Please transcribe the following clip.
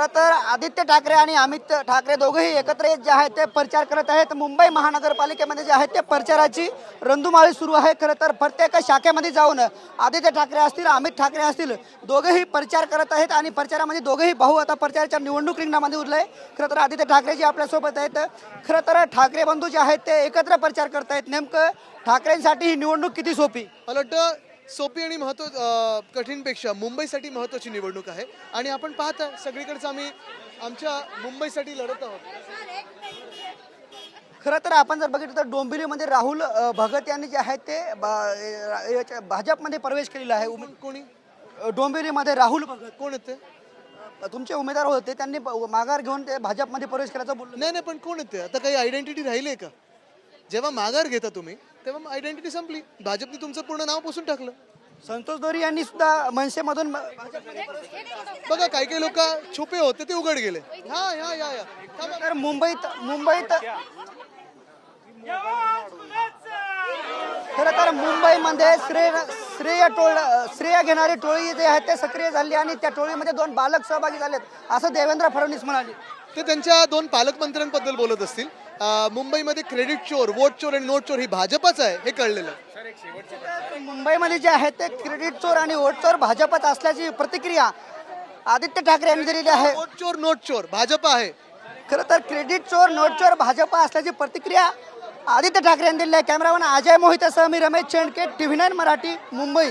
खरं तर आदित्य ठाकरे आणि अमित ठाकरे दोघेही एकत्र येत जे आहेत ते प्रचार करत आहेत. मुंबई महानगरपालिकेमध्ये जे आहेत ते प्रचाराची रंधुमाळी सुरू आहे. खरं तर प्रत्येक शाखेमध्ये जाऊन आदित्य ठाकरे असतील अमित ठाकरे असतील दोघेही प्रचार करत आहेत आणि प्रचारामध्ये दोघेही भाऊ आता प्रचाराच्या निवडणूक रिंगणामध्ये उरले खरं तर आदित्य ठाकरे जे आपल्यासोबत आहेत खरं तर ठाकरे बंधू जे आहेत ते एकत्र प्रचार करत आहेत नेमकं ठाकरेंसाठी ही निवडणूक किती सोपी? मला वाटतं सोपी आणि महत्त्व अं, कठीणपेक्षा मुंबईसाठी महत्वाची निवडणूक आहे. आणि आपण पाहत आहे सगळीकडेच आम्ही आमच्या मुंबईसाठी लढत आहोत. खरं तर आपण जर बघितलं तर डोंबिवलीमध्ये राहुल भगत यांनी जे आहेत ते भाजपमध्ये प्रवेश केलेला आहे. कोण- डोंबिवलीमध्ये राहुल भगत. कोण येते अ, तुमचे उमेदवार होते त्यांनी माघार घेऊन ते भाजपमध्ये प्रवेश करायचं बोललं. नाही नाही पण कोण येते आता काही आयडेंटिटी राहिली आहे का? जेव्हा माघार घेता तुम्ही तेव्हा आयडेंटिटी संपली. भाजपने तुमचं पूर्ण नाव पुसून टाकलं. संतोष दोरी यांनी सुद्धा मनसेमधून. बघा काही काही लोक छुपे होते ते उघड गेले. हा या या या थांबा. तर मुंबईत मुंबईत खरं तर मुंबईमध्ये श्रेय श्रेय टोळ श्रेय घेणारी टोळी जे आहेत ते सक्रिय झाली आणि त्या टोळीमध्ये दोन बालक सहभागी झालेत असं देवेंद्र फडणवीस म्हणाले. ते त्यांच्या दोन पालकमंत्र्यांबद्दल बोलत असतील. मुंबईमध्ये क्रेडिट चोर वोट चोर आणि नोट चोर ही भाजपच आहे हे कळलेलं. आहे. मुंबईमध्ये जे आहेत ते क्रेडिट चोर आणि वोट चोर भाजपत असल्याची प्रतिक्रिया आदित्य ठाकरे यांनी दिलेली आहे. वोट चोर नोट चोर भाजप आहे. खरं तर क्रेडिट चोर नोट चोर भाजप असल्याची प्रतिक्रिया आदित्य ठाकरे यांनी दिली आहे. कॅमेरामॅन अजय मोहितेसह मी रमेश चेंडके टीव्ही नाईन मराठी मुंबई.